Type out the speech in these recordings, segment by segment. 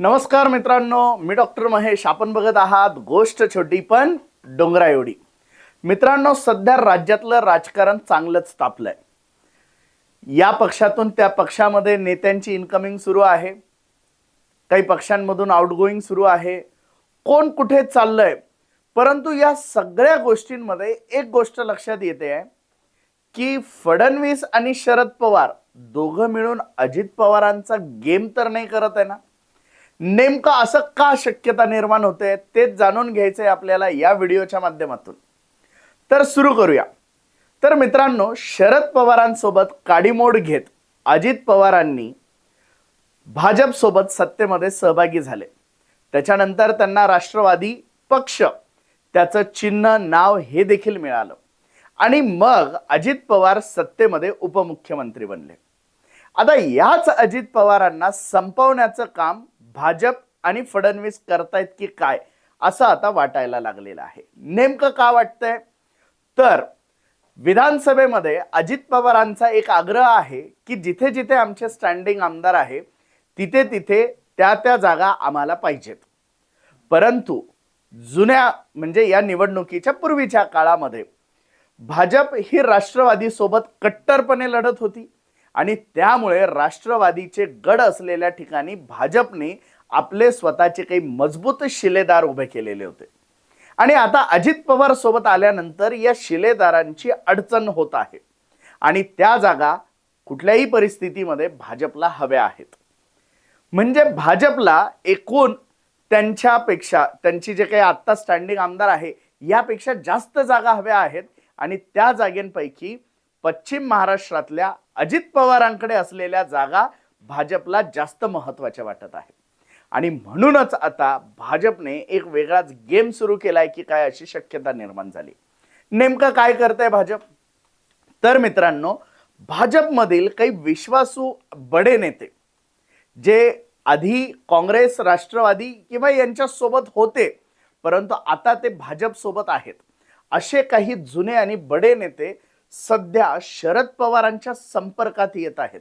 नमस्कार मित्रांनो मी डॉक्टर महेश. आपण बघत आहात गोष्ट छोटी पण डोंगरा एवढी. मित्रांनो सध्या राज्यातलं राजकारण चांगलंच तापलंय. या पक्षातून त्या पक्षामध्ये नेत्यांची इन्कमिंग सुरू आहे. काही पक्षांमधून आउटगोईंग सुरू आहे. कोण कुठे चाललंय? परंतु या सगळ्या गोष्टींमध्ये एक गोष्ट लक्षात येते आहे की फडणवीस आणि शरद पवार दोघं मिळून अजित पवारांचा गेम तर नाही करत आहे ना? नेमकं असं का शक्यता निर्माण होते तेच जाणून घ्यायचंय आपल्याला या व्हिडिओच्या माध्यमातून. तर सुरू करूया. तर मित्रांनो शरद पवारांसोबत काडीमोड घेत अजित पवारांनी भाजपसोबत सत्तेमध्ये सहभागी झाले. त्याच्यानंतर त्यांना राष्ट्रवादी पक्ष त्याचं चिन्ह नाव हे देखील मिळालं. आणि मग अजित पवार सत्तेमध्ये उपमुख्यमंत्री बनले. आता याच अजित पवारांना संपवण्याचं काम भाजप आणि फडणवीस करतायत की काय असं आता वाटायला लागलेलं आहे. नेमकं का वाटतंय? तर विधानसभेमध्ये अजित पवारांचा एक आग्रह आहे की जिथे जिथे आमचे स्टँडिंग आमदार आहे तिथे तिथे त्या त्या जागा आम्हाला पाहिजेत. परंतु जुन्या म्हणजे या निवडणुकीच्या पूर्वीच्या काळामध्ये भाजप ही राष्ट्रवादी सोबत कट्टरपणे लढत होती. आणि त्यामुळे राष्ट्रवादीचे गड असलेल्या ठिकाणी भाजपने आपले स्वतःचे काही मजबूत शिलेदार उभे केलेले होते. आणि आता अजित पवार सोबत आल्यानंतर या शिलेदारांची अडचण होत आहे. आणि त्या जागा कुठल्याही परिस्थितीमध्ये भाजपला हव्या आहेत. म्हणजे भाजपला एकूण त्यांच्यापेक्षा त्यांची जे काही आत्ता स्टँडिंग आमदार आहे यापेक्षा जास्त जागा हव्या आहेत. आणि त्या जागेंपैकी पश्चिम महाराष्ट्रातल्या अजित पवारांकडे असलेल्या जागा भाजपला जास्त महत्त्वाच्या वाटत आहे आणि म्हणूनच आता भाजपने एक वेगळाच गेम सुरू केलाय की काय अशी शक्यता निर्माण झाली. नेमकं काय करतंय भाजप? तर मित्रांनो भाजपमधील काही विश्वासू बडे नेते जे आधी काँग्रेस राष्ट्रवादी किंवा यांच्यासोबत होते परंतु आता ते भाजपसोबत आहेत असे काही जुने आणि बडे नेते सध्या शरद पवारांच्या संपर्कात येत आहेत.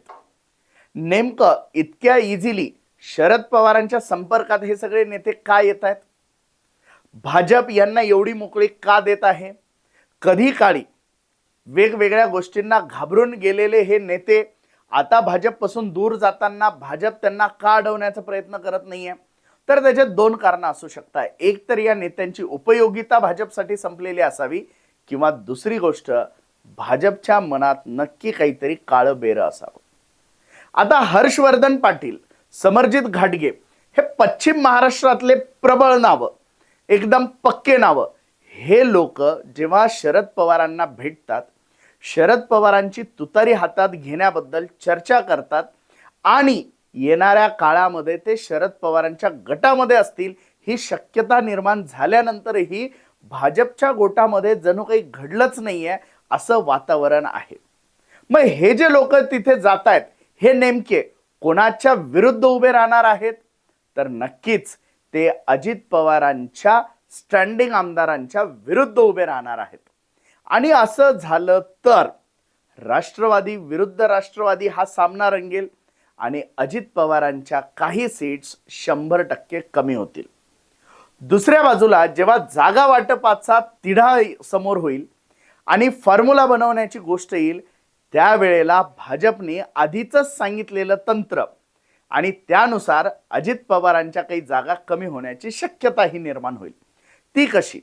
नेमकं इतक्या इझिली शरद पवारांच्या संपर्कात हे सगळे नेते का येत आहेत? भाजप यांना एवढी मोकळी का देत आहे? कधी काळी वेगवेगळ्या गोष्टींना घाबरून गेलेले हे नेते आता भाजपपासून दूर जाताना भाजप त्यांना का अडवण्याचा प्रयत्न करत नाहीये? तर त्याच्यात दोन कारणं असू शकतात एक तर या नेत्यांची उपयोगिता भाजपसाठी संपलेली असावी किंवा दुसरी गोष्ट भाजपच्या मनात नक्की काहीतरी काळं बेरं असावं. आता हर्षवर्धन पाटील समरजित घाटगे हे पश्चिम महाराष्ट्रातले प्रबळ नावं एकदम पक्के नावं. हे लोक जेव्हा शरद पवारांना भेटतात शरद पवारांची तुतारी हातात घेण्याबद्दल चर्चा करतात आणि येणाऱ्या काळामध्ये ते शरद पवारांच्या गटामध्ये असतील ही शक्यता निर्माण झाल्यानंतरही भाजपच्या गोटामध्ये जणू काही घडलंच नाहीये असं वातावरण आहे. मग हे जे लोक तिथे जात आहेत हे नेमके कोणाच्या विरुद्ध उभे राहणार आहेत? तर नक्कीच ते अजित पवारांच्या स्टँडिंग आमदारांच्या विरुद्ध उभे राहणार आहेत. आणि असं झालं तर राष्ट्रवादी विरुद्ध राष्ट्रवादी हा सामना रंगेल आणि अजित पवारांच्या काही सीट्स शंभर टक्के कमी होतील. दुसऱ्या बाजूला जेव्हा जागा वाटपाचा तिढा समोर होईल आणि फॉर्म्युला बनवण्याची गोष्ट येईल त्यावेळेला भाजपने आधीच सांगितलेलं तंत्र आणि त्यानुसार अजित पवारांच्या काही जागा कमी होण्याची शक्यताही निर्माण होईल. ती कशी?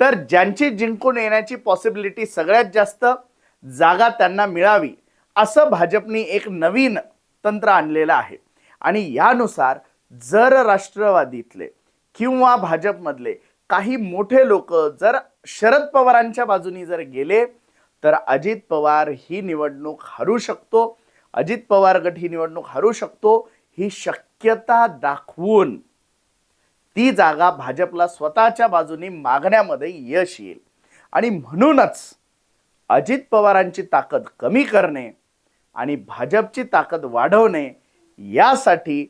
तर ज्यांची जिंकून येण्याची पॉसिबिलिटी सगळ्यात जास्त जागा त्यांना मिळावी असं भाजपने एक नवीन तंत्र आणलेलं आहे. आणि यानुसार जर राष्ट्रवादीतले किंवा भाजपमधले काही मोठे लोक जर शरद पवारांच्या बाजूनी जर गेले तर अजित पवार ही निवडणूक हरू शकतो. अजित पवार गट ही निवडणूक हरू शकतो. ही शक्यता दाखवून ती जागा भाजपला स्वतःच्या बाजूने मागण्यामध्ये यश येईल. आणि म्हणूनच अजित पवारांची ताकद कमी करणे आणि भाजपची ताकद वाढवणे यासाठी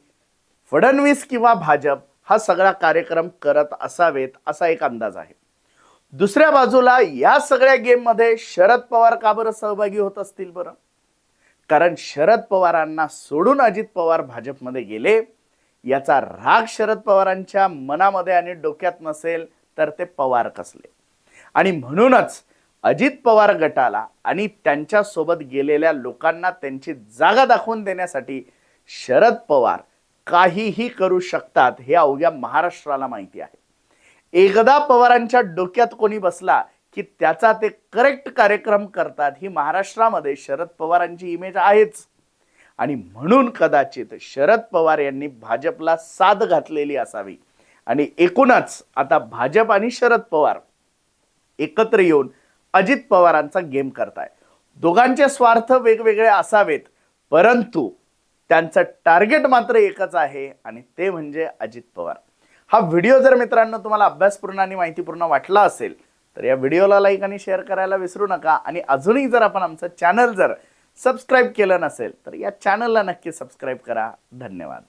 फडणवीस किंवा भाजप हा सगळा कार्यक्रम करत असावेत असा एक अंदाज आहे. दुसऱ्या बाजूला या सगळ्या गेममध्ये शरद पवार का बरं सहभागी होत असतील बरं? कारण शरद पवारांना सोडून अजित पवार भाजपमध्ये गेले याचा राग शरद पवारांच्या मनामध्ये आणि डोक्यात नसेल तर ते पवार कसले? आणि म्हणूनच अजित पवार गटाला आणि त्यांच्यासोबत गेलेल्या लोकांना त्यांची जागा दाखवून देण्यासाठी शरद पवार काहीही करू शकतात हे अवघ्या महाराष्ट्राला माहिती आहे. एकदा पवारांच्या डोक्यात कोणी बसला की त्याचा ते करेक्ट कार्यक्रम करतात ही महाराष्ट्रामध्ये शरद पवारांची इमेज आहेच. आणि म्हणून कदाचित शरद पवार यांनी भाजपला साथ घातलेली असावी. आणि एकूणच आता भाजप आणि शरद पवार एकत्र येऊन अजित पवारांचा गेम करताय दोघांचे स्वार्थ वेगवेगळे असावेत परंतु त्यांचं टार्गेट मात्र एकच आहे आणि ते म्हणजे अजित पवार. हा व्हिडिओ जर मित्रांनो तुम्हाला अभ्यासपूर्ण आणि माहितीपूर्ण वाटला असेल तर या व्हिडिओला लाईक आणि शेअर करायला विसरू नका. आणि अजूनही जर आपण आमचं चॅनल जर सबस्क्राईब केलं नसेल तर या चॅनलला नक्की सबस्क्राईब करा. धन्यवाद.